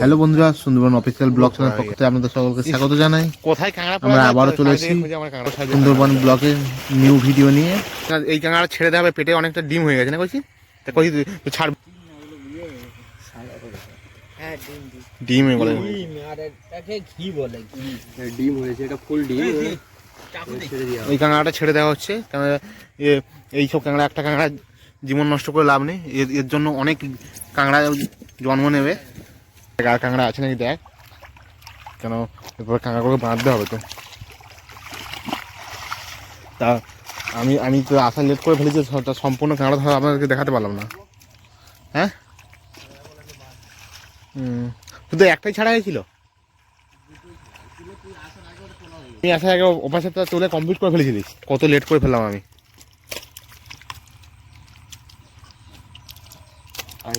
Hello বন্ধুরা Sundarban official blog channel পক্ষ থেকে আপনাদের সকলকে স্বাগত জানাই। কোথায় কাঁকড়া আমরা আবারও চলে এসেছি সুন্দরবন ব্লগের নিউ ভিডিও নিয়ে। এই কাঁকড়া ছেড়ে দেওয়া হবে পেটে অনেকটা ডিম হয়ে গেছে না কইছি? তা কইছি ছাড়। হ্যাঁ ডিম বলে। ডিম আর এটাকে ঘি বলে ডিম হয়েছে এটা ফুল ডিম। ওই কাঁকড়াটা ছেড়ে দেওয়া হচ্ছে কারণ এই সব কাঁকড়া একটা কাঁকড়া জীবন নষ্ট করে লাভ নেই। এর এর জন্য অনেক কাঁকড়া জন্ম নেবে। আর কাঁকড়া আছে নাকি দেখ। কেন? এরপর কাঁকড়াগুলোকে বাঁধতে হবে তো। তা আমি আমি তো আসা লেট করে ফেলেছি তা সম্পূর্ণ কাঁকড়া ধরা আপনাদেরকে দেখাতে পারলাম না। হ্যাঁ? হুম শুধু একটাই ছাড়া হয়েছিল? আমি আসার আগে ওপাশে তুলে কমপ্লিট করে ফেলেছিলিস। কত লেট করে ফেললাম আমি। আর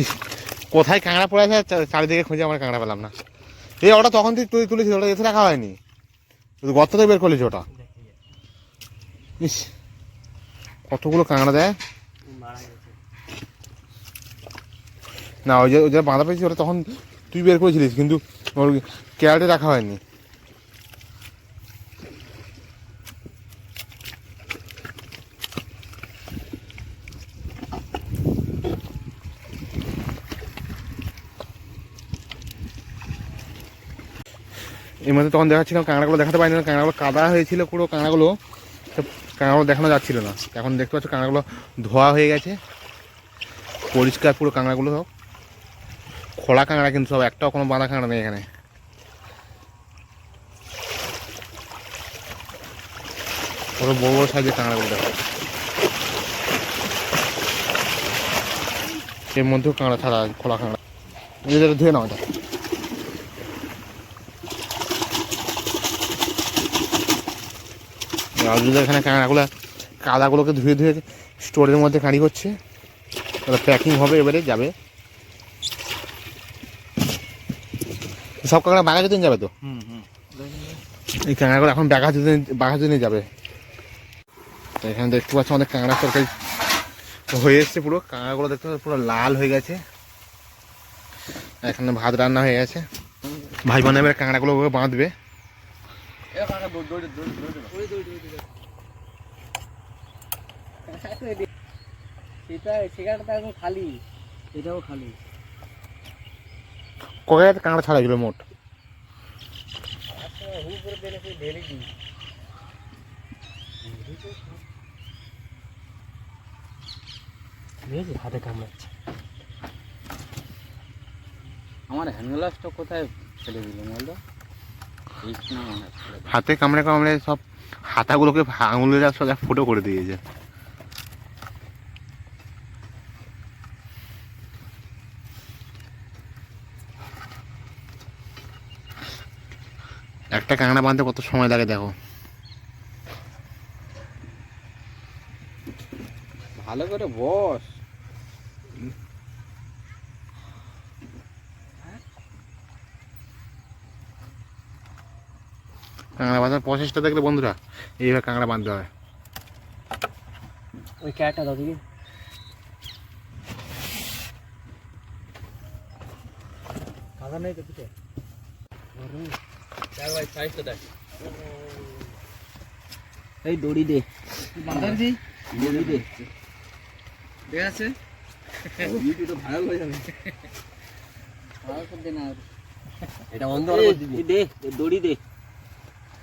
ইস, কোথায় কাঁকড়া পড়ে আছে চারিদিকে খুঁজে আমার কাঁকড়া পেলাম না। এই ওটা তখন তুই তুই তুলেছিস, ওটা এসে রাখা হয়নি? গর্ত থেকে বের করলিস ওটা? ইস, কতগুলো কাঁকড়া দেয়? না, ওই যে ওই যে বাঁধা পেয়েছি ওটা তখন তুই বের করেছিলিস, কিন্তু ওর কেয়ারটে রাখা হয়নি। এর মধ্যে তখন দেখাচ্ছিলাম কাঁকড়াগুলো দেখাতে পারিনি, কাঁকড়াগুলো কাদা হয়েছিল পুরো, কাঁকড়াগুলো কাঁকড়াগুলো দেখানো যাচ্ছিল না। এখন দেখতে পাচ্ছ কাঁকড়াগুলো ধোয়া হয়ে গেছে। পরিষ্কার পুরো কাঁকড়াগুলো সব। খোলা কাঁকড়া কিন্তু সব, একটাও কোনো বাঁধা কাঁকড়া নেই এখানে। বড় বড় সাইজের কাঁকড়াগুলো দেখো। এর মধ্যেও কাঁকড়া ছাড়া খোলা কাঁকড়া। ধুয়ে নাও এটা। রাজুদা এখানে কাঁকড়াগুলো কাদাগুলোকে ধুয়ে ধুয়ে স্টোরের মধ্যে কাঁড়ি করছে। তাহলে প্যাকিং হবে এবারে যাবে। সব কাঁকড়া বাঘা দিন যাবে তো? হুম হুম। এই কাঁকড়াগুলো এখন বাঘা দিন বাঘা দিনে যাবে। তো এখানে দেখতে পাচ্ছ আমাদের কাঁকড়া তরকারি হয়ে এসছে পুরো। কাঁকড়াগুলো দেখতে পাচ্ছ পুরো লাল হয়ে গেছে। এখানে ভাত রান্না হয়ে গেছে। ভাই বোন এবার কাঁকড়াগুলো বাঁধবে। সেটা খালি খালি কাঁকড়া ছাড়া গেলো মোট। হাতে কামড়াচ্ছে আমার কোথায় ফেলে দিল বলতো এইখানে মনে হয় ফেলে দিল। হাতে কামড়ে কামড়ে সব হাতাগুলোকে আঙুলেরা সোজা ফুটো করে দিয়েছে। একটা কাঁকড়া বাঁধতে কত সময় লাগে দেখো। ভালো করে বস। কাঁকড়া বাঁধার প্রসেসটা দেখলে বন্ধুরা এইভাবে কাঁকড়া বাঁধতে হয়। ওই ক্যাটটা দাও দিকে নেই তো পিঠে ভাই সাইজটা দেখ। এই দড়ি দে। বাঁধাচ্ছি দড়ি দে। ঠিক আছে। ভিডিওটা ভাইরাল হয়ে যাবে। ভালো করে দে না। এটা অন্ধ দে। দে দড়ি দে।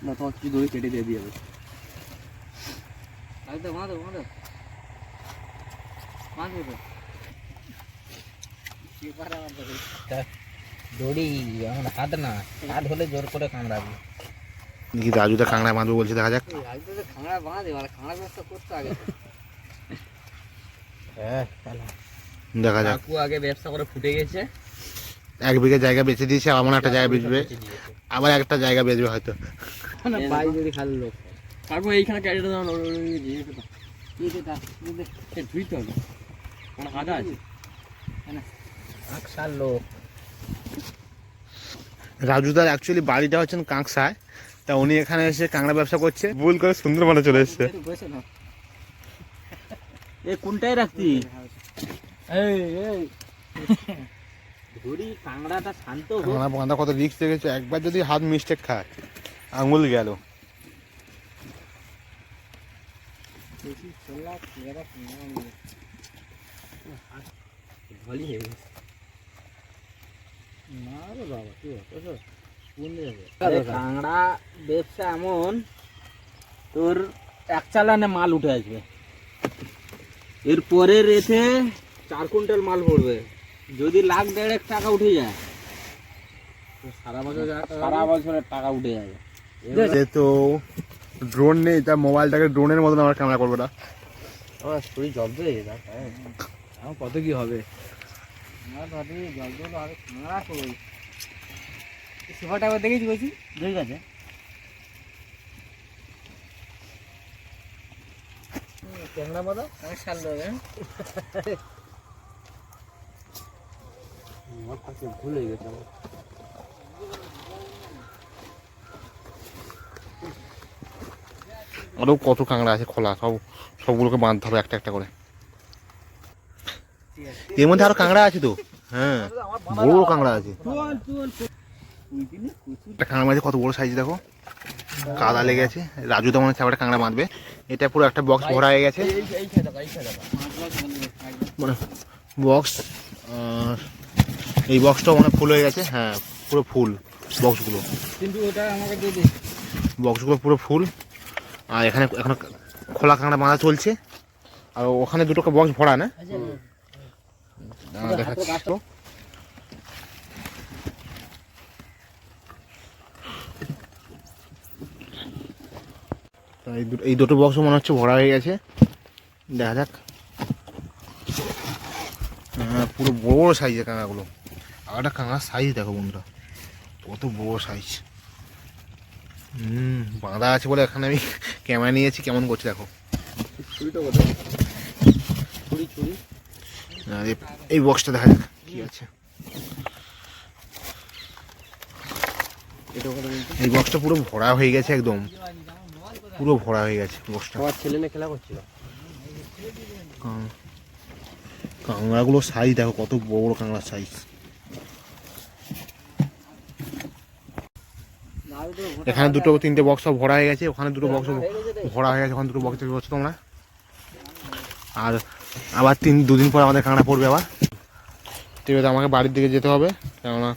না তোমার কি দড়ি কেটে দিয়ে দিয়ে একদম বাঁধো বাঁধো। তো। দড়ি এখন হাত না হাত হলে জোর করে কামড়াবে। দেখি রাজুদা কাঁকড়া বাঁধবো বলছে দেখা যাক। বাঁধে মানে খাঁড়া ব্যবস্থা করতে আগে। হ্যাঁ দেখা যাক। কাকু আগে ব্যবসা করে ফুটে গেছে। এক বিঘে জায়গা বেঁচে দিয়েছে এমন একটা জায়গা বেচবে। আবার একটা জায়গা বেচবে হয়তো। না পাই যদি খালি লোক কাকু এইখানে ক্যারিটা দাও না ধুইতে হবে। মানে হাত আছে। কাকসার লোক। রাজুদার অ্যাকচুয়ালি বাড়িটা হচ্ছেন কাঁকসায়। তা উনি এখানে এসে কাঁকড়া ব্যবসা করছে। ভুল করে সুন্দরবনে চলে এসছে। এ কোনটাই রাখতি? এই এই ধরি শান্ত কাঁকড়া বাঁধা কত রিক্স দেখেছে? একবার যদি হাত মিস্টেক খায়। আঙুল গেল। ভলি হয়ে গেছে। আরে কাংড়া ব্যবসা এমন তোর এক চালানে মাল উঠে আসবে। এর পরের রেথে চার কুইন্টাল মাল পড়বে। যদি লাখ দেড়েক টাকা উঠে যায় সারা বছর সারা বছরের টাকা উঠে যাবে। যেহেতু ড্রোন নেই তা মোবাইলটাকে ড্রোনের মতন আমরা ক্যামেরা করব না। আমার শরীর জব্দ হয়ে গেছে আমার কত কি হবে? সুপারটা একবার দেখেছি বলছি ঠিক আছে। ক্যামেরা হ্যাঁ আমার কাছে ভুল হয়ে গেছে আমার। আরও কত কাঁকড়া আছে খোলা সব সবগুলোকে বাঁধতে হবে একটা একটা করে। এর মধ্যে আরও কাঁকড়া আছে তো? হ্যাঁ বড় কাঁকড়া আছে। একটা কাঁকড়া মাঝে কত বড় সাইজ দেখো? কাদা লেগে আছে। রাজু তো মনে হচ্ছে একটা কাঁকড়া বাঁধবে। এটা পুরো একটা বক্স ভরা হয়ে গেছে। মানে বক্স এই বক্সটাও মানে ফুল হয়ে গেছে। হ্যাঁ পুরো ফুল বক্সগুলো কিন্তু ওটা আমাকে দিয়ে বক্সগুলো পুরো ফুল। আর এখানে এখনও খোলা কাঁকড়া বাঁধা চলছে। আর ওখানে দুটো বক্স ভরা না? দেখাচ্ছি। এই দুটো এই দুটো বক্স মনে হচ্ছে ভরা হয়ে গেছে। দেখা যাক। হ্যাঁ পুরো বড় বড় সাইজের কাঁকড়াগুলো। আর একটা কাঁকড়ার সাইজ দেখো বন্ধুরা কত বড় সাইজ হুম বাঁধা আছে বলে এখানে আমি ক্যামেরা নিয়েছি কেমন করছে দেখো। এই বক্সটা দেখা যাক কি আছে। এই বক্সটা পুরো ভরা হয়ে গেছে একদম। পুরো ভরা হয়ে গেছে বক্সটা আমার ছেলে না খেলা করছিল। কাঁকড়াগুলোর সাইজ দেখো কত বড় বড় কাঁকড়ার সাইজ এখানে দুটো তিনটে বক্স সব ভরা হয়ে গেছে, ওখানে দুটো বক্স ভরা হয়ে গেছে, ওখানে দুটো বক্স দেখতে পাচ্ছ তোমরা? আর আবার তিন, দুদিন পর আমাদের কাঁকড়া পড়বে আবার। ঠিক আছে, আমাকে বাড়ির দিকে যেতে হবে, কেননা